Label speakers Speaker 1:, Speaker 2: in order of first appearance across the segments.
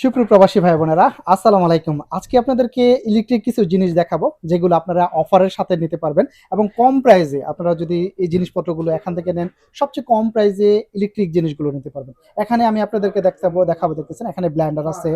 Speaker 1: সুপ্রিয় প্রবাসী ভাই বোনেরা আসসালামু আলাইকুম। আজকে আপনাদেরকে ইলেকট্রিক কিছু জিনিস দেখাবো যেগুলো আপনারা অফারের সাথে নিতে পারবেন এবং কম প্রাইসে আপনারা যদি এই জিনিসপত্রগুলো এখান থেকে নেন সবচেয়ে কম প্রাইসে ইলেকট্রিক জিনিসগুলো নিতে পারবেন। এখানে আমি আপনাদেরকে দেখাবো দেখাবো দেখতেছেন এখানে ব্ল্যান্ডার আছে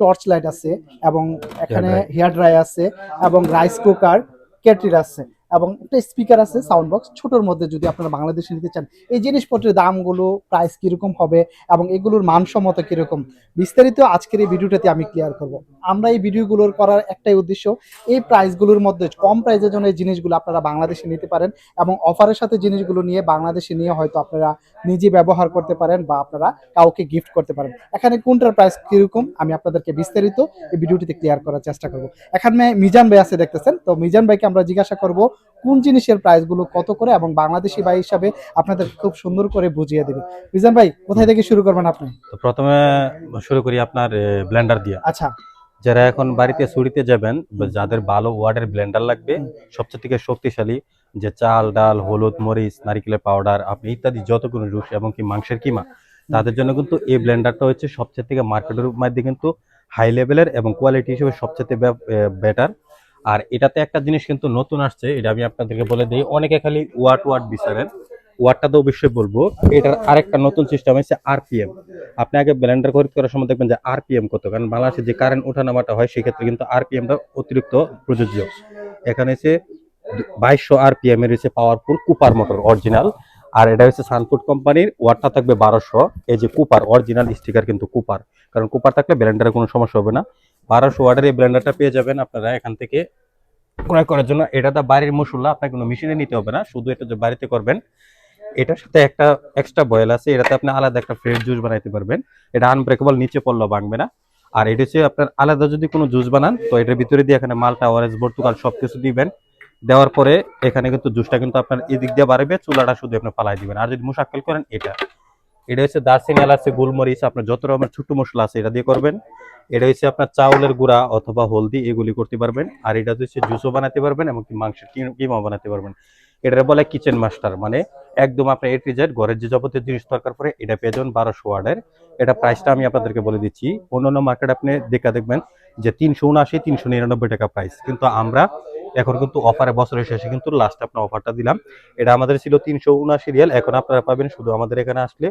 Speaker 1: টর্চ লাইট আছে এবং এখানে হেয়ার ড্রাই আছে এবং রাইস কুকার কেটরির আছে। এবং একটা স্পিকার আছে সাউন্ড বক্স ছোটোর মধ্যে যদি আপনারা বাংলাদেশে নিতে চান, এই জিনিসপত্রের দামগুলো প্রাইস কীরকম হবে এবং এগুলোর মানসম্মত কীরকম, বিস্তারিত আজকের এই ভিডিওটাতে আমি ক্লিয়ার করব। আমরা এই ভিডিওগুলোর করার একটাই উদ্দেশ্য, এই প্রাইসগুলোর মধ্যে, কম প্রাইসের জন্য এই জিনিসগুলো আপনারা বাংলাদেশে নিতে পারেন এবং অফারের সাথে জিনিসগুলো নিয়ে বাংলাদেশে নিয়ে হয়তো আপনারা নিজে ব্যবহার করতে পারেন বা আপনারা কাউকে গিফট করতে পারেন। এখানে কোনটার প্রাইস কীরকম, আমি আপনাদেরকে বিস্তারিত এই ভিডিওটিতে ক্লিয়ার করার চেষ্টা করব। এখানে মিজান ভাই আছে দেখতেছেন, তো মিজান ভাইকে আমরা জিজ্ঞাসা করব কোন জিনিসের প্রাইসগুলো কত করে এবং বাংলাদেশি ভাই হিসাবে আপনাদের খুব সুন্দর করে বুঝিয়ে দেবে। মিজান ভাই কোথায় থেকে শুরু করবেন আপনি?
Speaker 2: তো প্রথমে শুরু করি আপনার ব্লেন্ডার দিয়ে।
Speaker 1: আচ্ছা।
Speaker 2: যারা এখন বাড়িতে ছুরিতে যাবেন যাদের ভালো ওয়ার্ডের ব্লেন্ডার লাগবে সবচেয়ে থেকে শক্তিশালী যে চাল ডাল হলুদ মরিচ নারিকেলের পাউডার আপনি ইত্যাদি যত কোনো জুস এবং কি মাংসের কিমা তাদের জন্য কিন্তু এই ব্লেন্ডারটা হচ্ছে সবচেয়ে থেকে মার্কেটের মধ্যে কিন্তু হাই লেভেলের এবং কোয়ালিটি হিসেবে সবচেয়ে বেটার আর এটাতে একটা জিনিস কিন্তু নতুন আসছে, এটা আমি আপনাদেরকে বলে দিই, অনেকে খালি ওয়াট ওয়াট বিচারেন। ওয়াটটা তো অবশ্যই বলব, এটার আরেকটা নতুন সিস্টেম হচ্ছে আরপিএম আপনি আগে ব্লেন্ডার খরিদ করার সময় দেখবেন যে আরপিএম কত, কারণ বাংলাদেশে যে কারেন্ট ওঠানামাটা হয়, সেক্ষেত্রে কিন্তু আরপিএমটা অতিরিক্ত প্রযোজ্য। এখানে হচ্ছে বাইশশো আরপিএম এর হচ্ছে পাওয়ারফুল কুপার মোটর অরিজিনাল আর এটা হচ্ছে সানফুড কোম্পানির ওয়াটটা থাকবে বারোশো। এই যে কুপার অরিজিনাল স্টিকার কিন্তু কুপার কারণ কুপার থাকলে ব্লেন্ডারের কোনো সমস্যা হবে না। বারোশো ওয়াটের এই ব্লেন্ডারটা পেয়ে যাবেন আপনারা এখান থেকে। ক্রয় করার জন্য এটা তো বাড়ির মশলা আপনার কোনো মেশিনে নিতে হবে না, শুধু এটা বাড়িতে করবেন। এটার সাথে একটা এক্সট্রা বয়েল আছে, এটাতে আপনি আলাদা একটা ফ্রেশ জুস বানাইতে পারবেন। এটা আনব্রেকেবল নিচে পড়লেও ভাঙবে না। আর এটা হচ্ছে আপনার আলাদা যদি কোনো জুস বানান, তো এটার ভিতরে দিয়ে এখানে মালটা অরেঞ্জ পর্তুগাল সবকিছু দিবেন। দেওয়ার পরে এখানে কিন্তু জুসটা কিন্তু আপনার এদিক দিয়ে বাড়বে চুলাটা শুধু আপনি ফালাই দিবেন। আর যদি মুশাক্কেল করেন, এটা। এটা হচ্ছে দারচিনি এলাচি, গোলমরিচ, আপনার যত রকমের ছোট মশলা আছে এটা দিয়ে করবেন। এটা হচ্ছে আপনার চাউলের গুঁড়া অথবা হলদি, এগুলি করতে পারবেন। আর এটা হচ্ছে জুসও বানাতে পারবেন এমনকি মাংসের কিমা বানাতে পারবেন। এটা বলে কিচেন মাস্টার মানে একদম আপনার এটি জেড ঘরের যে যাবতীয় জিনিস দরকার পড়ে এটা পেয়ে যাবেন বারোশো ওয়ার্ডের। এটা প্রাইসটা আমি আপনাদেরকে বলে দিচ্ছি। অন্যান্য মার্কেট আপনি দেখা দেখবেন যে তিনশো উনআশি, তিনশো নিরানব্বই টাকা প্রাইস কিন্তু আমরা এখন কিন্তু অফারে বছরের শেষে কিন্তু লাস্ট আপনার অফারটা দিলাম। এটা আমাদের ছিল তিনশো উনআশি রিয়াল এখন আপনারা পাবেন শুধু আমাদের এখানে আসলে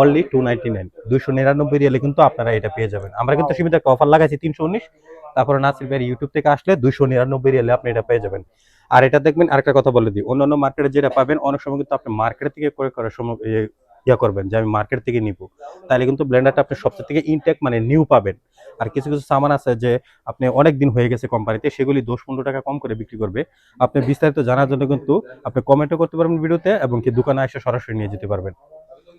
Speaker 2: অনলি টু নাইনটি নাইন দুইশো নিরানব্বই রিয়ালে কিন্তু আপনারা এটা পেয়ে যাবেন। আমরা কিন্তু সীমিত একটা অফার লাগাইছি তিনশো উনিশ তারপরে নাসির ভাইয়ের ইউটিউব থেকে আসলে দুইশো নিরানব্বই রিয়ালে আপনি এটা পেয়ে যাবেন। আর এটা দেখবেন আরেকটা কথা বলে দিই অন্যান্য মার্কেটে যেটা পাবেন অনেক সময় কিন্তু আপনি মার্কেট থেকে ক্রয় করার সময় ইয়া করবেন যে আমি মার্কেট থেকে নিব। তাহলে কিন্তু ব্লেন্ডারটা আপনি সবচেয়ে থেকে ইনটেক মানে নিউ পাবেন। আর কিছু কিছু সামান আছে যে আপনি অনেক দিন হয়ে গেছে কোম্পানিতে, সেগুলি দশ পনেরো টাকা কম করে বিক্রি করবে। আপনি বিস্তারিত জানার জন্য কিন্তু আপনি কমেন্টও করতে পারবেন ভিডিওতে এবং কি দোকানে এসে সরাসরি নিয়ে যেতে পারবেন।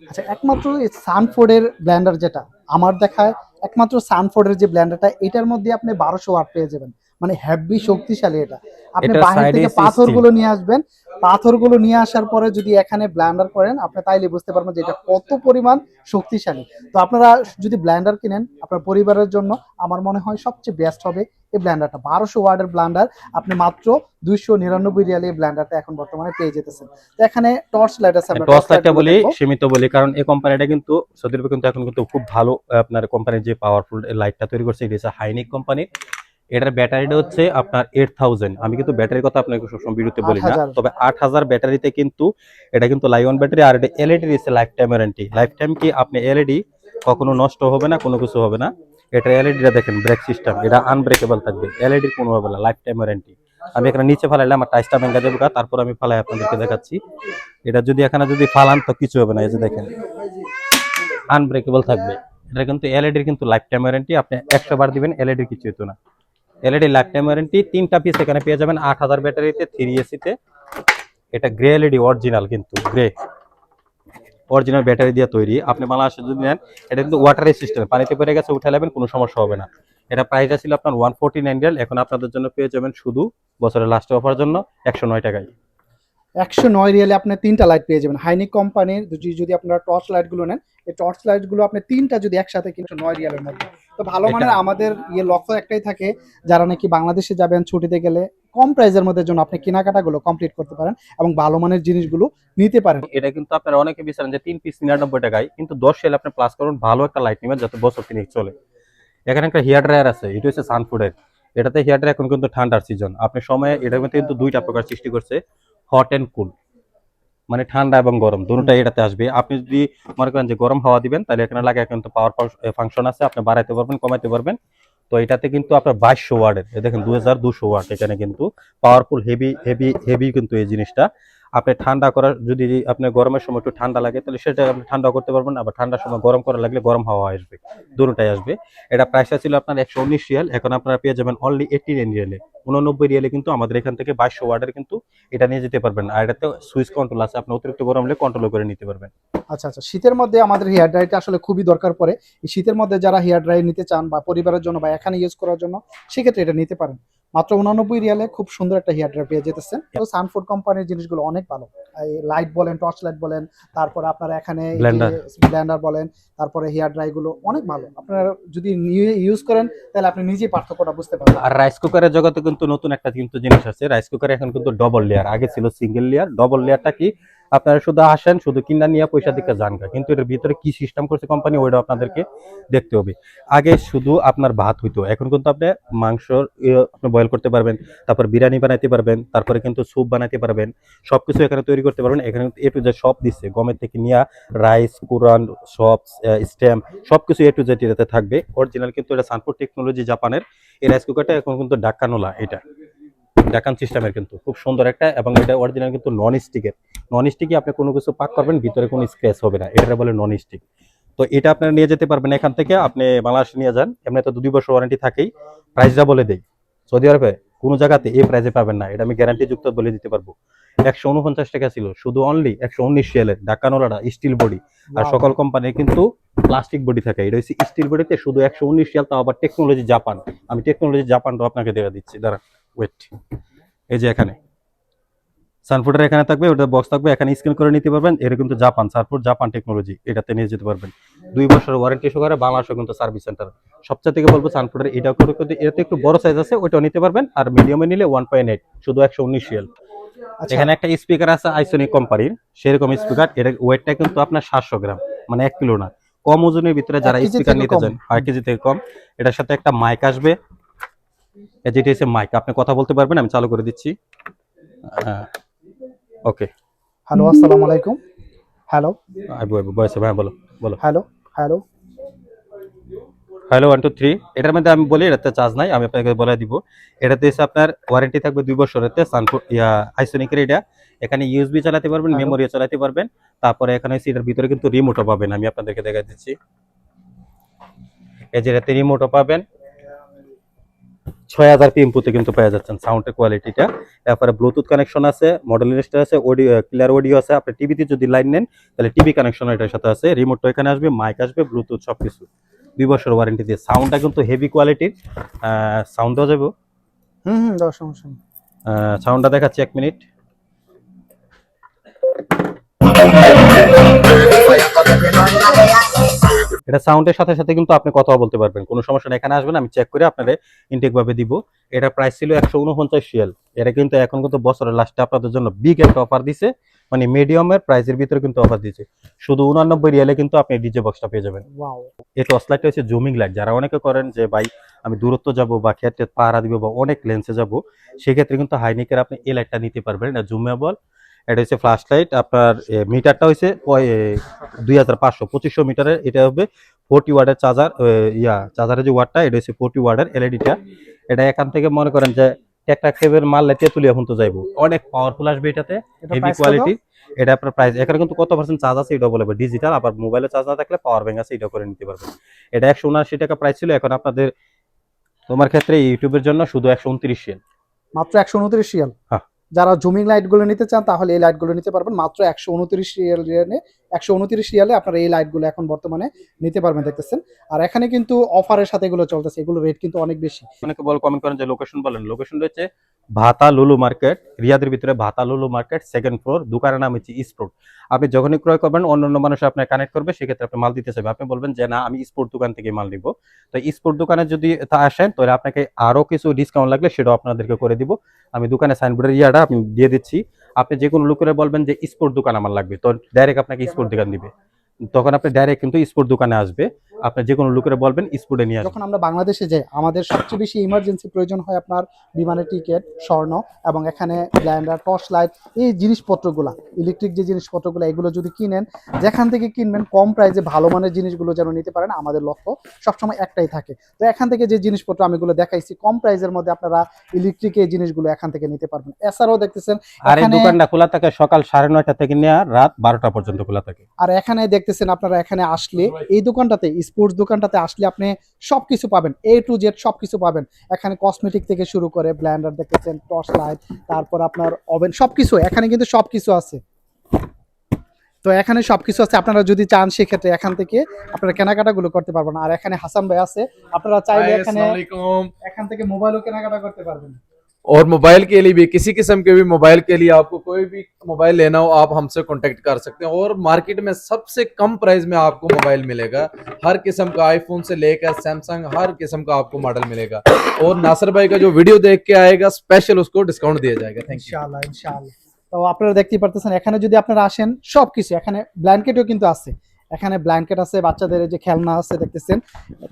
Speaker 1: আচ্ছা একমাত্র এই সানফোর্ডের ব্ল্যান্ডার যেটা, আমার দেখায়, একমাত্র সানফোর্ডের যে ব্ল্যান্ডারটা এটার মধ্যে আপনি বারোশো ওয়াট পেয়ে যাবেন। মানে হেভি শক্তিশালী এটা। আপনি বাইরে থেকে। পাথরগুলো নিয়ে আসবেন। পাথরগুলো নিয়ে আসার পরে যদি এখানে ব্ল্যান্ডার করেন আপনি তাইলে বুঝতে পারবেন যে এটা কত পরিমাণ শক্তিশালী। তো আপনারা যদি ব্ল্যান্ডার কিনেন আপনার পরিবারের জন্য আমার মনে হয় সবচেয়ে বেস্ট হবে এই ব্ল্যান্ডারটা বারোশো ওয়ার্ডের ব্ল্যান্ডার আপনি মাত্র দুইশো নিরানব্বই রিয়ালে এই ব্ল্যান্ডারটা এখন বর্তমানে পেয়ে যেতেছেন। তো এখানে টর্চ লাইট আছে
Speaker 2: টস
Speaker 1: torch
Speaker 2: লাইটটা বলি সীমিত বলি কারণ এই কোম্পানিটা কিন্তু সৌদি আরবে কিন্তু এখন কিন্তু খুব ভালো আপনার কোম্পানির যে পাওয়ারফুল লাইটটা তৈরি করছে এটা হাইনিক কোম্পানির এটার ব্যাটারিটা হচ্ছে আপনার এইট থাউজেন্ড আমি কিন্তু ব্যাটারির কথা আপনাকে সবসময় ভিডিওতে বলি না। তবে আট হাজার ব্যাটারিতে কিন্তু এটা কিন্তু লাইন ব্যাটারি আর এটা এলইডি দিচ্ছে life time warranty life time কি আপনি এলইডি কখনো নষ্ট হবে না কোনো কিছু হবে না। এটা এলইডিটা দেখেন ব্রেক সিস্টেম এটা আনব্রেকেবল থাকবে। এলইডির কোনো হবে না লাইফ টাইম ওয়ারেন্টি আমি এখানে নিচে ফালাইলে আমার টাইসটা ভেঙে যাবে তারপর আমি ফালাই আপনাদেরকে দেখাচ্ছি। এটা যদি এখানে যদি ফালান তো কিছু হবে না এই যে দেখেন। আনব্রেকেবল থাকবে। এটা কিন্তু এলইডির কিন্তু লাইফ টাইম ওয়ারেন্টি আপনি একশো বার দিবেন এলইডির কিছু হতো না। এলইডি লাইফ টাইম ওয়ারেন্টি তিনটা পিস এখানে পেয়ে যাবেন আট হাজার ব্যাটারিতে থ্রি এসিতে এটা গ্রে এলইডি অরিজিনাল কিন্তু গ্রে অরিজিনাল ব্যাটারি দিয়ে তৈরি। আপনি বাংলাদেশে যদি নেন, এটা কিন্তু ওয়াটারের সিস্টেম পানিতে পড়ে গেছে, উঠে নেবেন, কোনো সমস্যা হবে না। এটা প্রাইসটা ছিল আপনার ওয়ান ফোরটি নাইন এখন আপনাদের জন্য পেয়ে যাবেন শুধু বছরের লাস্টে অফার জন্য একশো নয় টাকায়।
Speaker 1: একশো নয় রিয়ালে আপনি তিনটা লাইট পেয়ে যাবেন। হাইনিক কোম্পানির যদি যদি আপনারা টর্চ লাইটগুলো নেন এই টর্চ লাইটগুলো আপনি তিনটা যদি একসাথে কিন্তু নয় রিয়ালের মধ্যে। তো ভালো মানের আমাদের ইয়ে লক্ষ্য একটাই থাকে যারা নাকি বাংলাদেশে যাবেন ছুটিতে গেলে কম প্রাইসের মধ্যে জন্য আপনি কেনাকাটাগুলো কমপ্লিট করতে পারেন এবং ভালো মানের জিনিসগুলো নিতে পারেন।
Speaker 2: এটা কিন্তু আপনারা অনেকে বিচারেন যে তিন পিস নিরানব্বই টাকায় কিন্তু দশ সেল আপনি প্লাস করুন ভালো একটা লাইট নেবেন যাতে বছর তিনেক চলে। এখানে একটা হেয়ার ড্রায়ার আছে এটা হচ্ছে সানফুডের এটাতে হেয়ার ড্রায়ার এখন কিন্তু ঠান্ডার সিজন আপনি সময়ে এটার মধ্যে কিন্তু দুইটা প্রকার সৃষ্টি করছে। Hot and cool. মানে ঠান্ডা এবং গরম দুটোটাই এটাতে আসবে। আপনি যদি মনে করেন যে গরম হাওয়া দিবেন, তাহলে এখানে লাগে কিন্তু পাওয়ার ফাংশন আছে, আপনি বাড়াইতে পারবেন, কমাইতে পারবেন। তো এটাতে কিন্তু আপনার বাইশশো ওয়ার্ডের দেখেন দু হাজার দুশো ওয়ার্ড, এখানে কিন্তু পাওয়ারফুল হেভি হেভি হেভি কিন্তু এই জিনিসটা। আপনি ঠান্ডা করার, যদি আপনি গরমের সময় একটু ঠান্ডা লাগে, তাহলে সেটা আপনি ঠান্ডা করতে পারবেন আবার ঠান্ডার সময় গরম করা লাগলে গরম হাওয়া আসবে দুটোটাই আসবে। এটা প্রাইসটা ছিল আপনার একশো উনিশ রিয়াল, এখন আপনারা পেয়ে যাবেন অনলি এইটি নাইন রিয়ালে। উননব্বই রিয়ালে কিন্তু আমাদের এখান থেকে বাইশশো ওয়ার্ডের কিন্তু এটা নিয়ে যেতে পারবেন। আর এটাতে সুইচ কন্ট্রোল আছে আপনি অতিরিক্ত গরম হলে কন্ট্রোল করে নিতে পারবেন।
Speaker 1: আচ্ছা আচ্ছা শীতের মধ্যে আমাদের হেয়ার ড্রাইটা আসলে খুবই দরকার পড়ে। এই শীতের মধ্যে যারা হেয়ার ড্রাই নিতে চান বা পরিবারের জন্য বা এখানে ইউজ করার জন্য সেক্ষেত্রে এটা নিতে পারেন। মাত্র উনানব্বই রিয়ালে খুব সুন্দর একটা হেয়ার ড্রাই পেয়ে যেতেছেন। তো সানফুড কোম্পানির জিনিসগুলো অনেক ভালো। এই লাইট বলেন টর্চ লাইট বলেন তারপরে আপনারা এখানে. ব্ল্যান্ডার বলেন তারপরে হেয়ার ড্রাই গুলো অনেক ভালো। আপনারা যদি ইউজ করেন তাহলে আপনি নিজেই পার্থক্যটা বুঝতে পারবেন।
Speaker 2: আর রাইস কুকারের জগতে কিন্তু নতুন একটা কিন্তু জিনিস আছে। রাইস কুকার এখন কিন্তু ডবল লেয়ার আগে ছিল সিঙ্গেল লেয়ার ডবল লেয়ারটা কি? আপনারা শুধু আসেন, শুধু কিনা নিয়ে পয়সা দিকে যান গা। কিন্তু এটার ভিতরে কি সিস্টেম করছে কোম্পানি ওইটা আপনাদেরকে দেখতে হবে। আগে শুধু আপনার ভাত হইতো। এখন কিন্তু আপনি মাংস আপনি বয়েল করতে পারবেন, তারপর বিরিয়ানি বানাইতে পারবেন, তারপরে কিন্তু স্যুপ বানাইতে পারবেন, সবকিছু এখানে তৈরি করতে পারবেন। এখানে এ টু জেড সব দিচ্ছে। গমের থেকে নিয়ে রাইস কুরান সব স্ট্যাম্প সবকিছু এ টু জেড এটাতে থাকবে। অরিজিনাল কিন্তু এটা সানফুড টেকনোলজি জাপানের এই রাইস কুকারটা এখন কিন্তু ডাকানোলা এটা। ডাকান সিস্টেমের কিন্তু, খুব সুন্দর একটা এবং এটা অরিজিনাল কিন্তু নন স্টিকের নন স্টিকে আপনি কোনো কিছু পাক করবেন, ভিতরে কোনো স্ক্র্যাচ হবে না এটা বলে নন স্টিক তো এটা আপনারা নিয়ে যেতে পারবেন, এখান থেকে আপনি বাংলাদেশে নিয়ে যান, এমনি তো দুই বছর ওয়ারেন্টি থাকেই প্রাইসটা বলে দেয় সৌদি আরবে কোনো জায়গাতে এই প্রাইসে পাবেন না, এটা আমি গ্যারান্টিযুক্ত বলে দিতে পারব। একশো উনপঞ্চাশ টাকা ছিল। শুধু অনলি একশো উনিশ রিয়ালের ডাক্কানোলাটা স্টিল বডি আর সকল কোম্পানির কিন্তু প্লাস্টিক বডি থাকে। এটা হচ্ছে স্টিল বডিতে শুধু একশো উনিশ রিয়াল তাও আবার টেকনোলজি জাপান আমি টেকনোলজি জাপানটা আপনাকে দেখা দিচ্ছি দাঁড়া ওয়েট এই যে এখানে। সানফুডের এখানে থাকবে ওটা বক্স থাকবে এখানে স্ক্যান করে নিতে পারবেন। এটা কিন্তু জাপান সানফুড জাপান টেকনোলজি এটাতে নিয়ে যেতে পারবেন। দুই বছর ওয়ারেন্টি সহকারে বাংলাদেশে কিন্তু সার্ভিস সেন্টার সবচেয়ে থেকে বলব সানফুডের এটা করে কিন্তু এটাতে একটু বড় সাইজ আছে ওইটাও নিতে পারবেন। আর মিডিয়ামে নিলে ওয়ান পয়েন্ট এইট শুধু একশো উনিশ এখানে একটা স্পিকার আছে আইসোনিক কোম্পানির। সেরকম স্পিকার এর ওয়েটটা কিন্তু আপনার সাতশো গ্রাম মানে এক কিলো না। কম ওজনের ভিতরে যারা স্পিকার নিতে চান এক কেজি থেকে কম এটার সাথে একটা মাইক আসবে। যেটা হচ্ছে মাইক আপনি কথা বলতে পারবেন আমি চালু করে দিচ্ছি। ওকে।
Speaker 1: হ্যালো আসসালামু আলাইকুম। হ্যালো
Speaker 2: আইবু আইবু বয়স হ্যাঁ বলো বলো।
Speaker 1: Hello hello
Speaker 2: hello one two three এটার মধ্যে আমি বলি এটাতে চার্জ নাই আমি আপনাকে বলে দিব। এটাতে এসে আপনার ওয়ারেন্টি থাকবে দুই বছরেতে সানফুড ইয়া আইসোনিকের এটা। এখানে ইউএসবি চালাতে পারবেন মেমোরিও চালাতে পারবেন। তারপরে এখানে সিটের ভিতরে কিন্তু রিমোটও পাবেন আমি আপনাদেরকে দেখা দিচ্ছি। এই যে এটাতে রিমোটও পাবেন। ছয় হাজার পিএমপুতে কিন্তু পেয়ে যাচ্ছেন সাউন্ডের কোয়ালিটিটা তারপরে ব্লুটুথ কানেকশন আছে মডেল লিস্টার আছে অডিও ক্লিয়ার অডিও আছে। আপনি টিভিতে যদি লাইন নেন তাহলে টিভি কানেকশন এটার সাথে আছে। রিমোটটা এখানে আসবে মাইক আসবে ব্লুটুথ সবকিছু। দুই বছর ওয়ারেন্টি দিয়ে। সাউন্ডটা কিন্তু হেভি কোয়ালিটির সাউন্ড দেওয়া যাবে
Speaker 1: হুম হুম সমস্যা নেই।
Speaker 2: সাউন্ডটা দেখাচ্ছি এক মিনিট এটা সাউন্ডের সাথে সাথে কিন্তু আপনি কথা বলতে পারবেন। কোনো সমস্যা নেই এখানে আসবেন আমি চেক করে আপনাদের ইনটেক ভাবে দিব। এটা প্রাইস ছিল একশো উনপঞ্চাশ রিয়াল এটা কিন্তু এখন কিন্তু বছরের লাস্টে আপনাদের জন্য বিগ একটা অফার দিছে। মানে মিডিয়ামের প্রাইসের ভিতরে কিন্তু অফার দিছে শুধু উনানব্বই রিয়ালে কিন্তু আপনি ডিজে বক্সটা পেয়ে যাবেন।
Speaker 1: ওয়াও
Speaker 2: এই টর্চ লাইটটা হচ্ছে জুমিং লাইট যারা অনেকে করেন যে ভাই আমি দূরত্ব যাব বা ক্ষেত্রে পাহারা দিব বা অনেক লেন্সে যাব সেক্ষেত্রে কিন্তু হাইনিকের আপনি এই লাইটটা নিতে পারবেন। এটা জুমেবল এটা হচ্ছে ফ্ল্যাশ লাইট আপনার মিটারটা হচ্ছে দুই হাজার পাঁচশো পঁচিশশো মিটারের এটা হবে ফোর্টি ওয়ার্ডের চার্জার ইয়া চার্জারের যে ওয়ার্ডটা এটা হচ্ছে ফোর্টি ওয়ার্ডের এলইডিটা এটা এখান থেকে মনে করেন যে একটা কেবের মাল লাইতে তুলি এখন তো যাইবো। অনেক পাওয়ারফুল আসবে এটাতে হেভি কোয়ালিটি এটা আপনার প্রাইস এখানে কিন্তু কত পার্সেন্ট চার্জ আছে এটা বলবে ডিজিটাল আবার মোবাইলে চার্জ না থাকলে পাওয়ার ব্যাংক আছে এটা করে নিতে পারবেন এটা একশো উনআশি টাকা প্রাইস ছিল এখন আপনাদের তোমার ক্ষেত্রে ইউটিউবের জন্য শুধু একশো উনত্রিশ
Speaker 1: মাত্র একশো উনত্রিশ
Speaker 2: হ্যাঁ।
Speaker 1: যারা জুমিং লাইটগুলো নিতে চান, তাহলে এই লাইটগুলো নিতে পারবেন। মাত্র একশো উনত্রিশ রিয়াল একশো উনত্রিশ রিয়ালে আপনারা এই লাইটগুলো এখন বর্তমানে নিতে পারবেন দেখতেছেন। আর এখানে কিন্তু অফারের সাথে এগুলো চলতেছে, এগুলো রেট কিন্তু অনেক বেশি।
Speaker 2: অনেকে বল কমেন্ট করেন যে লোকেশন বলেন। লোকেশন রয়েছে ভাতা লুলু মার্কেট রিয়াদের ভিতরে ভাতা লুলু মার্কেট সেকেন্ড ফ্লোর দোকানের নাম হচ্ছে স্পোর্ট আপনি যখনই ক্রয় করবেন, অন্য অন্য মানুষ আপনার কানেক্ট করবে, সেক্ষেত্রে আপনি মাল দিতে চাইবে। আপনি বলবেন যে, না, আমি স্পোর্ট দোকান থেকে মাল নিব। তো স্পোর্ট দোকানে যদি তা আসেন, তাহলে আপনাকে আরও কিছু ডিসকাউন্ট লাগলে সেটাও আপনাদেরকে করে দিব। আমি দোকানে সাইনবোর্ডের ইয়াটা আমি দিয়ে দিচ্ছি। আপনি যে কোনো লোকেরা বলবেন যে স্পোর্ট দোকান আমার লাগবে। তো ডাইরেক্ট আপনাকে স্পোর্ট দোকান দিবে। তখন আপনি ডাইরেক্ট কিন্তু স্পোর্ট দোকানে আসবে। আপনি যে কোনো লোকের বলবেন স্পুডে নিয়ে
Speaker 1: যখন আমরা বাংলাদেশে যাই আমাদের সবচেয়ে বেশি ইমার্জেন্সি প্রয়োজন হয় আপনার বিমানের টিকিট স্বর্ণ এবং এখানে ব্ল্যান্ডার টর্চ লাইট এই জিনিসপত্রগুলো ইলেকট্রিক যে জিনিসপত্রগুলো এগুলো যদি কিনেন যেখান থেকে কিনবেন কম প্রাইসে ভালো মানের জিনিসগুলো যেন নিতে পারেন আমাদের লক্ষ্য সবসময় একটাই থাকে। তো এখান থেকে যে জিনিসপত্র আমি এগুলো দেখাইছি কম প্রাইসের মধ্যে আপনারা ইলেকট্রিক এই জিনিসগুলো এখান থেকে নিতে পারবেন। এছাড়াও দেখতেছেন
Speaker 2: আর এই দোকানটা খোলা থাকে সকাল সাড়ে নয়টা থেকে নিয়ে রাত বারোটা পর্যন্ত খোলা থাকে।
Speaker 1: আর এখানে দেখতেছেন আপনারা এখানে আসলে এই দোকানটাতে স্পোর্টস দোকানটাতে আসলে আপনি সব কিছু পাবেন এ টু জেড সব কিছু পাবেন। এখানে কসমেটিক থেকে শুরু করে ব্ল্যান্ডার দেখেছেন টর্চ লাইট তারপর আপনার ওভেন সব কিছু এখানে কিন্তু সব কিছু আছে। তো এখানে সব কিছু আছে আপনারা যদি চান সেক্ষেত্রে এখান থেকে আপনারা কেনাকাটা গুলো করতে পারবেন। আর এখানে হাসান ভাই আছে আপনারা চাইলে এখানে এখান থেকে মোবাইলও কেনাকাটা করতে পারবেন।
Speaker 3: और मोबाइल के लिए भी किसी किस्म के भी मोबाइल के लिए आपको कोई भी मोबाइल लेना हो आप हमसे कांटेक्ट कर सकते हैं और मार्केट में सबसे कम प्राइस में आपको मोबाइल मिलेगा हर किस्म का आईफोन से लेकर सैमसंग हर किस्म का आपको मॉडल मिलेगा और नासर भाई का जो वीडियो देख के आएगा स्पेशल उसको डिस्काउंट दिया जाएगा थैंक यू
Speaker 1: ইনশাআল্লাহ ইনশাআল্লাহ তো আপনারা দেখতেই পারতেছেন এখানে যদি আপনারা আসেন সবকিছু এখানে ব্ল্যাঙ্কেটও কিন্তু আছে এখানে ব্ল্যাঙ্কেট আছে বাচ্চাদের এই যে খেলনা আছে দেখতেছেন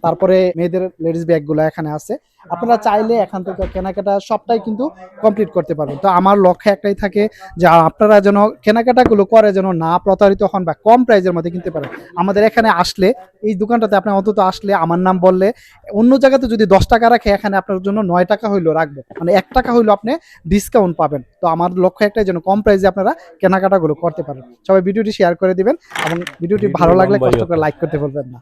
Speaker 1: তারপরে মেয়েদের লেডিস ব্যাগগুলো এখানে আছে আপনারা চাইলে এখান থেকে কেনাকাটা সবটাই কিন্তু কমপ্লিট করতে পারবেন। তো আমার লক্ষ্য একটাই থাকে যে আপনারা যেন কেনাকাটাগুলো করে যেন না প্রতারিত হন বা কম প্রাইজের মধ্যে কিনতে পারেন। আমাদের এখানে আসলে এই দোকানটাতে আপনি অন্তত আসলে আমার নাম বললে অন্য জায়গাতে যদি দশ টাকা রাখে এখানে আপনার জন্য নয় টাকা হইলেও রাখব। মানে এক টাকা হইলেও আপনি ডিসকাউন্ট পাবেন। তো আমার লক্ষ্য একটাই যেন কম প্রাইসে আপনারা কেনাকাটাগুলো করতে পারেন। সবাই ভিডিওটি শেয়ার করে দিবেন এবং ভিডিওটি ভালো লাগলে কষ্ট করে লাইক করতে বলবেন না।